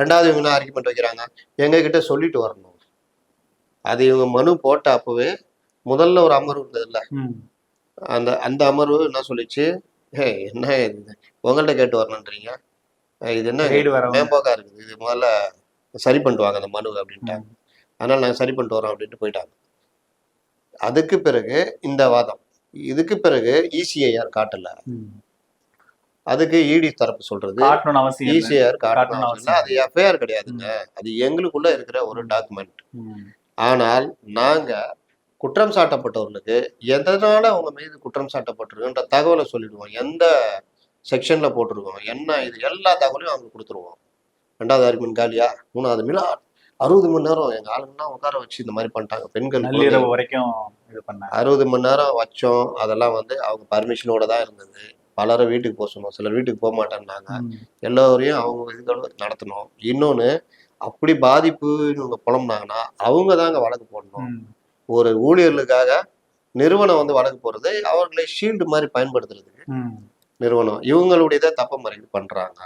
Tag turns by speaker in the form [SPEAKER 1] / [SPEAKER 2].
[SPEAKER 1] ரெண்டாவது இவங்க என்ன ஆர்குமெண்ட் வைக்கிறாங்க? எங்க கிட்ட சொல்லிட்டு வரணும். அது இவங்க மனு போட்ட அப்பவே முதல்ல ஒரு அமர்வு இருந்ததுல்ல. அந்த அந்த அமர்வு என்ன சொல்லிச்சு? ஹே என்ன இது? உங்கள்ட்ட கேட்டு வரணுன்றீங்க. இது என்ன. மேம்போக்கா இருக்குது. இது முதல்ல சரி பண்ணிட்டு வாங்க அந்த மனுவை அப்படின்ட்டாங்க அதனால நாங்கள் சரி பண்ணிட்டு வரோம் அப்படின்ட்டு போயிட்டாங்க. அதுக்கு பிறகு இந்த வாதம். இதுக்கு பிறகு E இசிஐஆர் காட்டல.
[SPEAKER 2] ம்.
[SPEAKER 1] அதுக்கு இடி தரப்பு சொல்றது. ஈசிஆர்
[SPEAKER 2] காட்டணும்னு
[SPEAKER 1] காட்டணும் அது எஃப்ஐஆர் கிடையாதுங்க. அது எங்களுக்குள்ள இருக்கிற ஒரு டாக்குமெண்ட். ஆனால் நாங்க குற்றம் சாட்டப்பட்டவர்களுக்கு எதனால அவங்க மீது குற்றம் சாட்டப்பட்டிருக்குன்ற தகவலை சொல்லிடுவோம். எந்த செக்ஷன்ல போட்டிருக்கோம் என்ன இது எல்லா தகவலையும் அவங்க கொடுத்துருவோம். ரெண்டாவது ஆர்குமெண்ட் காலியா மூணாவது மிலா அறுபது மணி நேரம் எங்க ஆளுங்கெல்லாம் உட்கார வச்சு இந்த மாதிரி பண்ணிட்டாங்க. பெண்கள்
[SPEAKER 2] வரைக்கும்
[SPEAKER 1] அறுபது மணி நேரம் வச்சோம். அதெல்லாம் வந்து அவங்க பர்மிஷனோட தான் இருந்தது. பலரை வீட்டுக்கு போக சொன்னோம். சிலர் வீட்டுக்கு போக மாட்டேன்னாங்க. எல்லோரையும் அவங்க இதுகளோட நடத்தணும். இன்னொன்று அப்படி பாதிப்பு இவங்க புலம்புனாங்கன்னா அவங்க தாங்க வழக்கு போடணும். ஒரு ஊழியர்களுக்காக நிறுவனம் வந்து வழக்கு போடுறது அவர்களை ஷீல்டு மாதிரி பயன்படுத்துறதுக்கு நிறுவனம். இவங்களுடைய தப்ப மாதிரி பண்றாங்க.